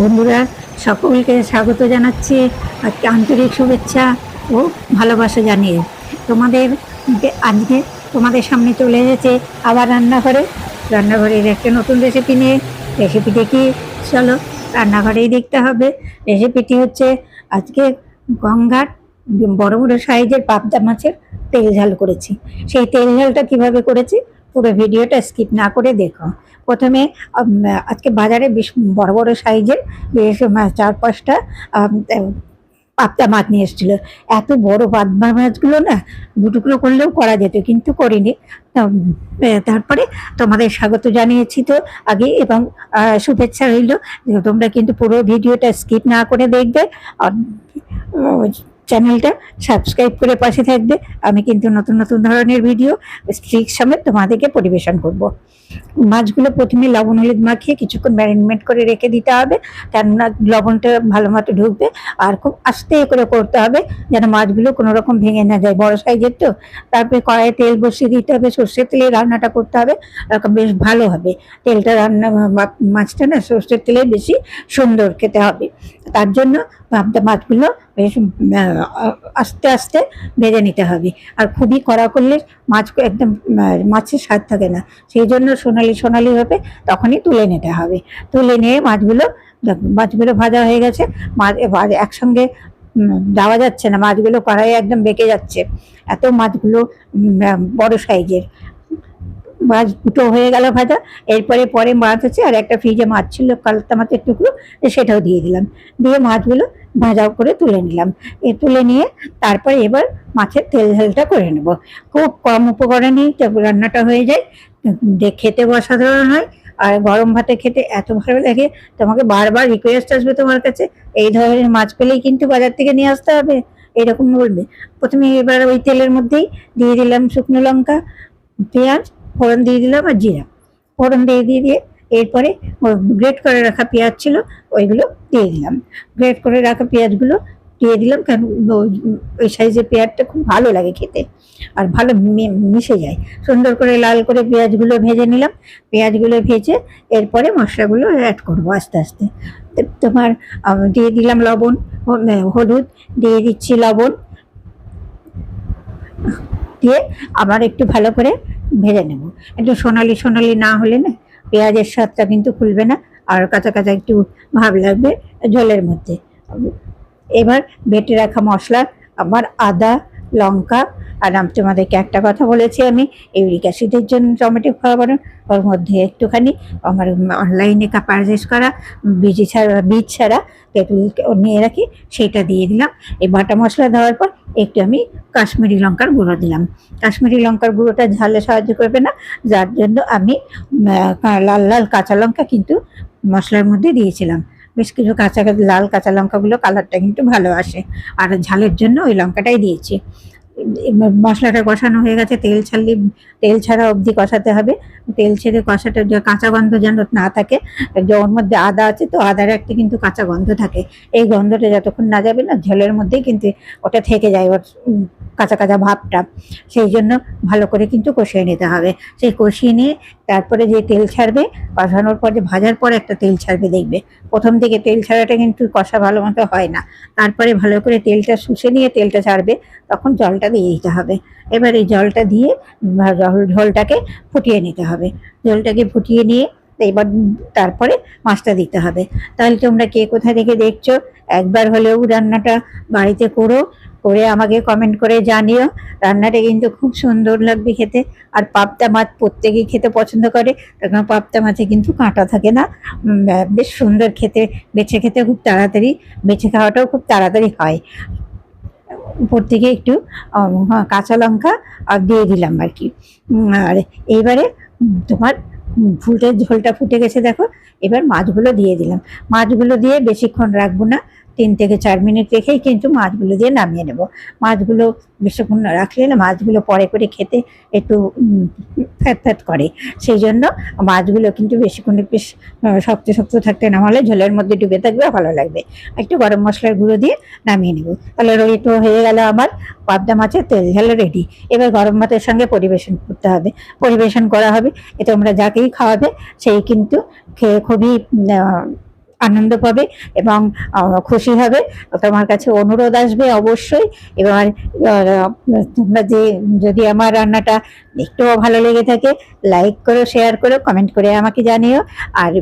বন্ধুরা, সকলকে স্বাগত জানাচ্ছি। আজকে আন্তরিক শুভেচ্ছা ও ভালোবাসা জানিয়ে তোমাদের আজকে তোমাদের সামনে চলে এসেছে আবার রান্নাঘরে। রান্নাঘরের একটা নতুন রেসিপি নিয়ে রেসিপি দেখি। চলো রান্নাঘরেই দেখতে হবে। রেসিপিটি হচ্ছে আজকে গঙ্গার বড় বড় সাইজের পাবদা মাছের তেল ঝাল করেছি। সেই তেল ঝালটা কীভাবে করেছি পুরো ভিডিওটা স্কিপ না করে দেখো। প্রথমে আজকে বাজারে বেশ বড় বড় সাইজের বেশ চার পাঁচটা পাবদা মাছ নিয়ে এসেছিল। এত বড় পাবদা মাছগুলো না দুটুকরো করলেও করা যেত, কিন্তু করিনি। তারপরে তোমাদের স্বাগত জানিয়েছি তো আগে, এবং শুভেচ্ছা রইল তোমরা কিন্তু পুরো ভিডিওটা স্কিপ না করে দেখবে। চ্যানেলটা সাবস্ক্রাইব করে পাশে থাকবে। আমি কিন্তু নতুন নতুন ধরনের ভিডিও স্ট্রিক সমেত তোমাদেরকে পরিবেশন করব। মাছগুলো প্রথমে লবণ হলুদ মাখিয়ে কিছুক্ষণ ম্যারিনেট করে রেখে দিতে হবে। কেননা লবণটা ভালো মতো ঢুকবে। আর খুব আস্তে করে করতে হবে যেন মাছগুলো কোনো রকম ভেঙে না যায়। বড় সাইজের তো। তারপরে কড়াইয়ে তেল বসিয়ে দিতে হবে। সর্ষের তেলে রান্নাটা করতে হবে। বেশ ভালো হবে। তেলটা রান্না মাছটা না সর্ষের তেলে বেশি সুন্দর খেতে হবে। তার জন্য মাছগুলো বেশ আস্তে আস্তে ভেজে নিতে হবে। আর খুবই কড়া করলে মাছ একদম মাছের স্বাদ থাকে না। সেই জন্য সোনালি সোনালি হবে, তখনই তুলে নিতে হবে। তুলে নিয়ে মাছগুলো মাছগুলো ভাজা হয়ে গেছে। মাছ একসঙ্গে দেওয়া যাচ্ছে না। মাছগুলো কড়াইয়ে একদম বেঁকে যাচ্ছে। এত মাছগুলো বড় সাইজের। মাছ দুটো হয়ে গেল ভাজা। এরপরে পরে মাছ আছে, আর একটা ফ্রিজে মাছ ছিল কালতা মাছের টুকরো সেটাও দিয়ে দিলাম। দিয়ে মাছগুলো ভাজা করে তুলে নিলাম। এ তুলে নিয়ে তারপরে এবার মাছের তেল ঝালটা করে নেব। খুব কম উপকরণেই রান্নাটা হয়ে যায়। খেতে অসাধারণ হয়, আর গরম ভাতে খেতে এত ভালো লাগে। তোমাকে বারবার রিকোয়েস্ট আসবে তোমার কাছে, এই ধরনের মাছ পেলেই কিন্তু বাজার থেকে নিয়ে আসতে হবে। এরকম বলবে। প্রথমে এবার ওই তেলের মধ্যেই দিয়ে দিলাম শুকনো লঙ্কা, পেঁয়াজ ফোড়ন দিয়ে দিলাম আর জিরা। ফোড়ন দিয়ে দিয়ে দিয়ে এরপরে গ্রেট করে রাখা পেঁয়াজ ছিল, ওইগুলো দিয়ে দিলাম। গ্রেট করে রাখা পেঁয়াজগুলো দিয়ে দিলাম কারণ ওই- সাইজের পেঁয়াজটা খুব ভালো লাগে খেতে আর ভালো মিশে যায়। সুন্দর করে লাল করে পেঁয়াজগুলো ভেজে নিলাম। পেঁয়াজগুলো ভেজে এরপরে মশলাগুলো অ্যাড করব আস্তে আস্তে। তোমার দিয়ে দিলাম লবণ হলুদ, দিয়ে দিচ্ছি লবণ। দিয়ে আবার একটু ভালো করে ভেজে নেব। একটু সোনালি সোনালি না হলে না পেঁয়াজের স্বাদটা কিন্তু খুলবে না, আর কাঁচা কাঁচা একটু ভাব লাগবে জলের মধ্যে। এবার বেটে রাখা মশলা, আবার আদা, লঙ্কা আর আমি তোমাদেরকে একটা কথা বলেছি, আমি ইউরিক অ্যাসিডের জন্য টমেটো খাওয়ানো ওর মধ্যে একটুখানি আমার অনলাইনে পারচেস করা বীজ ছাড়া বীজ ছাড়া তেঁতুল নিয়ে রাখি, সেটা দিয়ে দিলাম। এই বাটা মশলা দেওয়ার পর একটু আমি কাশ্মীরি লঙ্কার গুঁড়ো দিলাম। কাশ্মীরি লঙ্কার গুঁড়োটা ঝালে সাহায্য করবে না, যার জন্য আমি লাল লাল কাঁচা লঙ্কা কিন্তু মশলার মধ্যে দিয়েছিলাম। বেশ কিছু কাঁচা, লাল কাঁচা লঙ্কাগুলো কালারটা কিন্তু ভালো আসে। আর ঝালের জন্য ওই লঙ্কাটাই দিয়েছি। মশলাটা কষানো হয়ে গেছে তেল ছাড়লে তেল ছাড়া অবধি কষাতে হবে। তেল ছেড়ে কষাটা কাঁচা গন্ধ যেন না থাকে ওর মধ্যে আদা আছে তো আদার একটা কিন্তু কাঁচা গন্ধ থাকে। এই গন্ধটা যতক্ষণ না যাবে না, ঝোলের মধ্যেই কিন্তু ওটা থেকে যায় ওর কাঁচা কাঁচা ভাবটা। সেই জন্য ভালো করে কিন্তু কষিয়ে নিতে হবে। সেই কষিয়ে নিয়ে তারপরে যে তেল ছাড়বে, কষানোর পর যে ভাজার পর একটা তেল ছাড়বে দেখবে। প্রথম থেকে তেল ছাড়াটা কিন্তু কষা ভালো মতো হয় না। তারপরে ভালো করে তেলটা শুষে নিয়ে তেলটা ছাড়বে, তখন জলটা দিয়ে দিতে হবে। এবার এই জলটা দিয়ে ঝোলটাকে ফুটিয়ে নিতে হবে। জলটাকে ফুটিয়ে নিয়ে এবার তারপরে মাছটা দিতে হবে। তাহলে তোমরা কে কোথা থেকে দেখছ একবার হলেও রান্নাটা বাড়িতে করো করে আমাকে কমেন্ট করে জানিও। রান্নাটা কিন্তু খুব সুন্দর লাগবে খেতে। আর পাবদা মাছ প্রত্যেকেই খেতে পছন্দ করে কারণ পাবদা মাছে কিন্তু কাঁটা থাকে না। বেশ সুন্দর খেতে বেছে খেতে খুব তাড়াতাড়ি বেছে খাওয়াটাও খুব তাড়াতাড়ি হয়। উপর থেকে একটু হ্যাঁ, কাঁচা লঙ্কা দিয়ে দিলাম আর কি। আর এইবারে তোমার ফুলটা ঝোলটা ফুটে গেছে দেখো। এবার মাছগুলো দিয়ে দিলাম। মাছগুলো দিয়ে বেশিক্ষণ রাখব না। তিন থেকে চার মিনিট রেখেই কিন্তু মাছগুলো দিয়ে নামিয়ে নেব। মাছগুলো বেশিক্ষণ রাখলে না মাছগুলো পরে করে খেতে একটু উম, ফ্যাত ফ্যাত করে। সেই জন্য মাছগুলো কিন্তু বেশিক্ষণ বেশ শক্ত শক্ত থাকতে নামালে ঝোলের মধ্যে ডুবে থাকবে ভালো লাগবে। একটু গরম মশলার গুঁড়ো দিয়ে নামিয়ে নেব। তাহলে রইটো হয়ে গেল আমার পাবদা মাছের তেল ঝাল রেডি এবার গরম ভাতের সঙ্গে পরিবেশন করতে হবে। পরিবেশন করা হবে। এতে তোমরা যাকেই খাওয়াবে সেই কিন্তু খেয়ে খুবই আনন্দ পাবে এবং খুশি হবে। তোমার কাছে অনুরোধ আসবে অবশ্যই। এবার তোমরা যে, যদি আমার রান্নাটা একটুও ভালো লেগে থাকে লাইক করো শেয়ার করো কমেন্ট করে আমাকে জানিও। আর,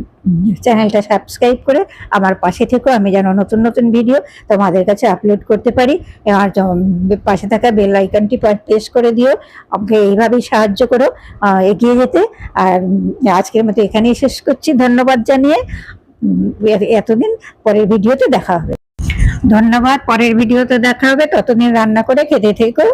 চ্যানেলটা সাবস্ক্রাইব করে আমার পাশে থেকো। আমি যেন নতুন নতুন ভিডিও তোমাদের কাছে আপলোড করতে পারি। আর পাশে থাকা বেল আইকনটি প্রেস করে দিও। আমাকে এইভাবেই সাহায্য করো এগিয়ে যেতে। আর, আজকের মতো এখানেই শেষ করছি। ধন্যবাদ জানিয়ে। এতদিন পরের ভিডিওতে দেখা হবে। ধন্যবাদ, পরের ভিডিওতে দেখা হবে। ততদিন রান্না করে খেতে থেকো।